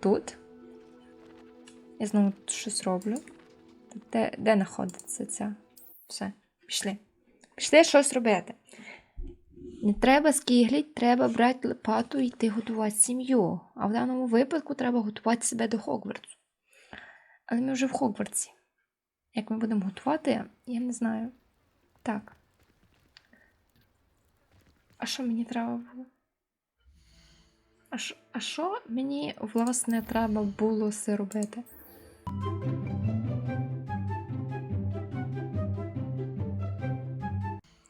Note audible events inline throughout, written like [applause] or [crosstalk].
тут. Я знову щось роблю. Де, де знаходиться ця? Все, пішли. Пішли щось робити. Не треба скигліть, треба брати лопату і йти готувати сім'ю. А в даному випадку треба готувати себе до Хогвартсу. Але ми вже в Хогвартсі. Як ми будемо готувати, я не знаю. Так. А що мені треба було? А що, мені, власне, треба було все робити?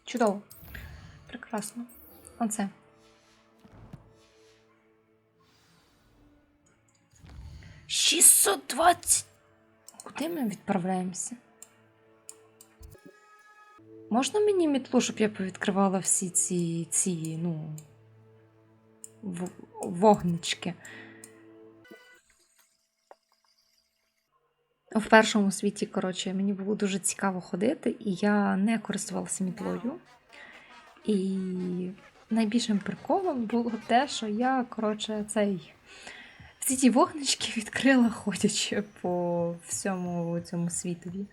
Чудово. Прекрасно. Оце. Шістсот двадцять. Куди ми відправляємося? Можна мені мітлу, щоб я повідкривала всі ці, ці ну, вогнички? В першому світі, коротше, мені було дуже цікаво ходити, і я не користувалася мітлою. І найбільшим приколом було те, що я, коротше, цей. Всі ті вогнички відкрила, ходячи по всьому цьому світові.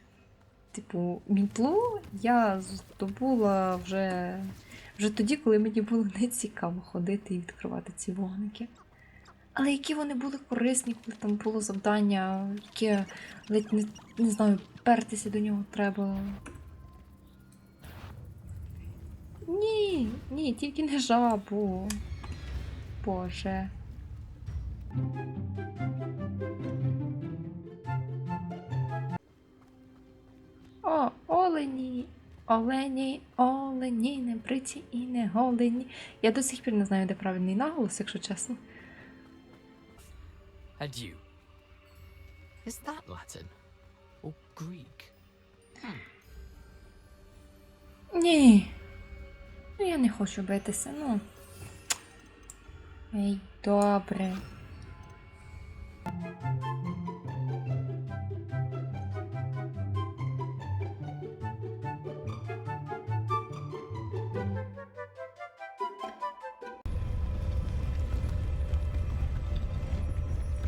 Типу, мітлу я здобула вже, вже тоді, коли мені було не цікаво ходити і відкривати ці вогники. Але які вони були корисні, коли там було завдання, яке ледь не, не знаю, пертися до нього треба. Ні, ні, тільки не жабу. Боже. О, олені, олені, олені, не бриті і не голені. Я до сих пір не знаю, де правильний наголос, якщо чесно. Adieu. Is that Latin? Or Greek? Ні. Ну, я не хочу битися, ну. Ей, добре.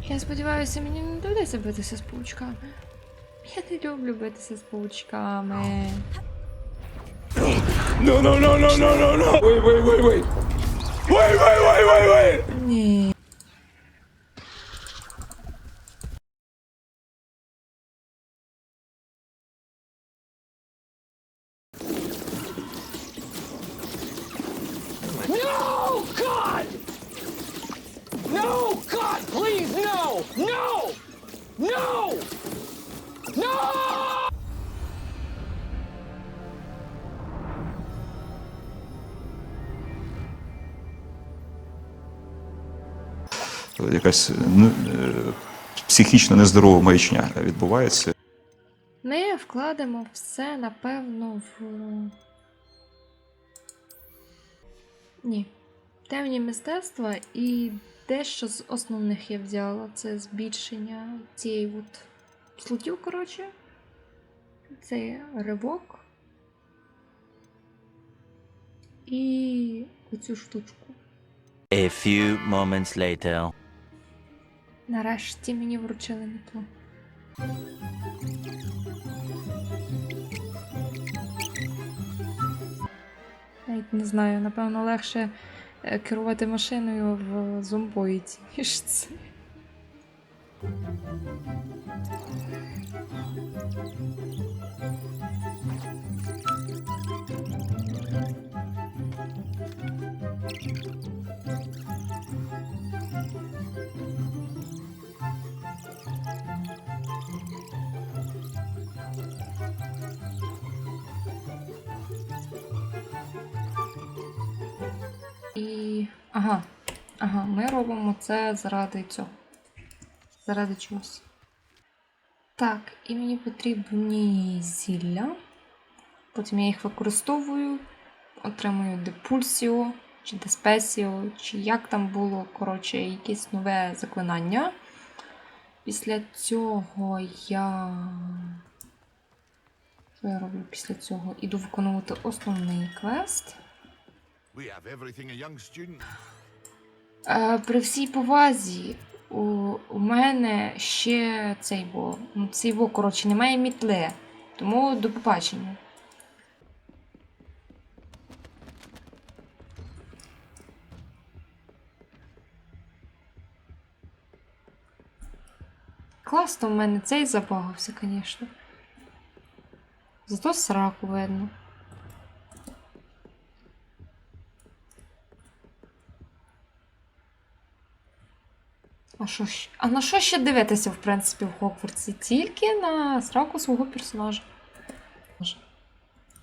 Я сподіваюся, мені не доведеться битися з паучками. Я не люблю битися з паучками. No, no, no, no, no, no, no! Wait, wait, wait, wait! Wait, wait, wait, wait, wait! Ні. Якась ну, е, психічно нездорова маячня відбувається. Ми вкладемо все, напевно, в. Ні. Темні мистецтва і дещо з основних я взяла. Це збільшення цієї от слотів, коротше. Це ривок. І оцю штучку. A few moments later. Нарешті мені вручили метлу. Навіть не знаю, напевно, легше е, керувати машиною в зомбоїді, [laughs] ніж це. Ага. Ага, ми робимо це заради цього. Заради чогось. Так, і мені потрібні зілля. Потім я їх використовую, отримую депульсіо, чи деспесіо, чи як там було, коротше, якесь нове заклинання. Після цього я. Що я роблю після цього? Іду виконувати основний квест. Е, При всій повазі, у, у мене ще цей бо. Ну, цей бо, коротше, немає мітли. Тому до побачення. Класно в мене цей забагався, звісно. Зато сраку видно. А що? А на що ще дивитися, в принципі, в Хогвартсі? Тільки на сраку свого персонажа.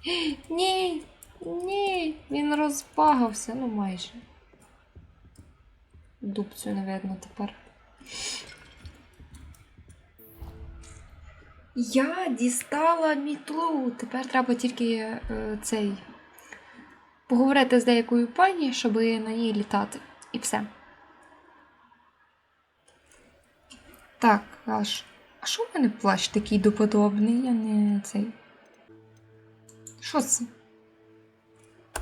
[gasps] Ні, ні, він розбагався, ну майже. Дубцю не видно тепер. Я дістала мітлу. Тепер треба тільки е, цей поговорити з деякою пані, щоб на ній літати. І все. Так, аж. А що в мене плащ такий доподобний? Я не цей. Що це?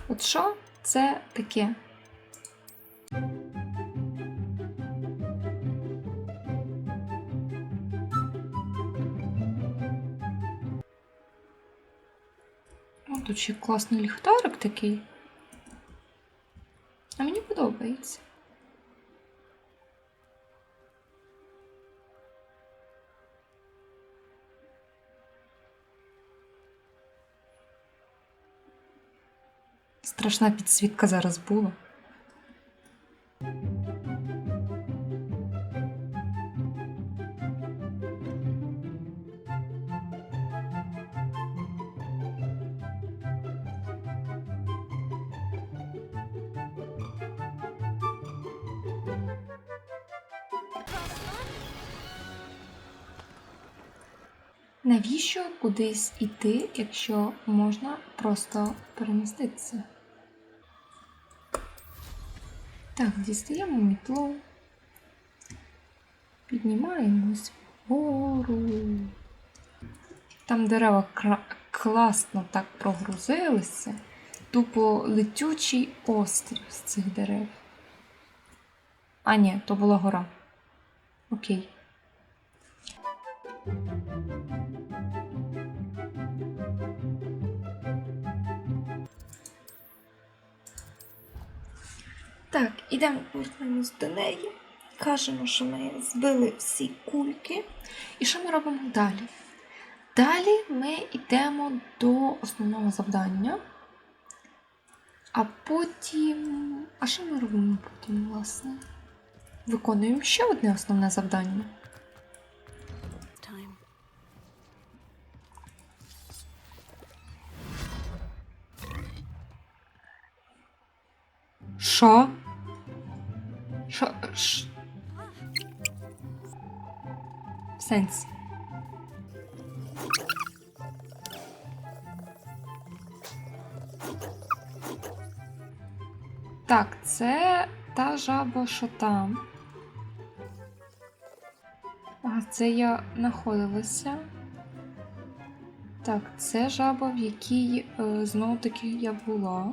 От що це таке? Тут ще класний ліхтарик такий. А мені подобається. Страшна підсвітка зараз була. Навіщо кудись іти, якщо можна просто переміститися? Так, дістаємо мітло. Піднімаємось вгору. Там дерева класно так прогрузилися. Тупо летючий острів з цих дерев. А, ні, то була гора. Окей. Так, ідемо повертаємось до неї. Кажемо, що ми збили всі кульки. І що ми робимо далі? Далі ми йдемо до основного завдання. А потім. А що ми робимо потім, власне? Виконуємо ще одне основне завдання. Що? Що? Ш... В сенсі. Так, це та жаба, що там. А, це я знаходилася. Так, це жаба, в якій е, знову таки я була.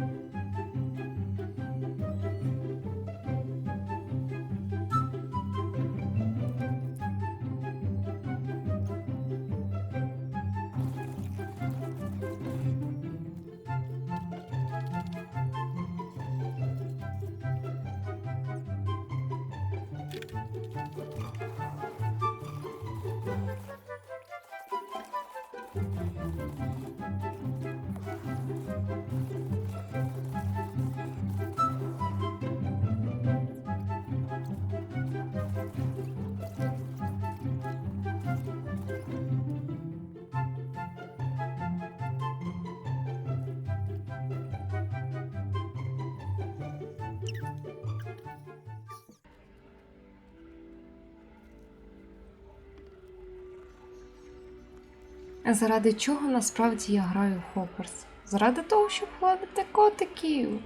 Thank you. Заради чого насправді я граю в Хогвартс? Заради того, щоб гладити котиків.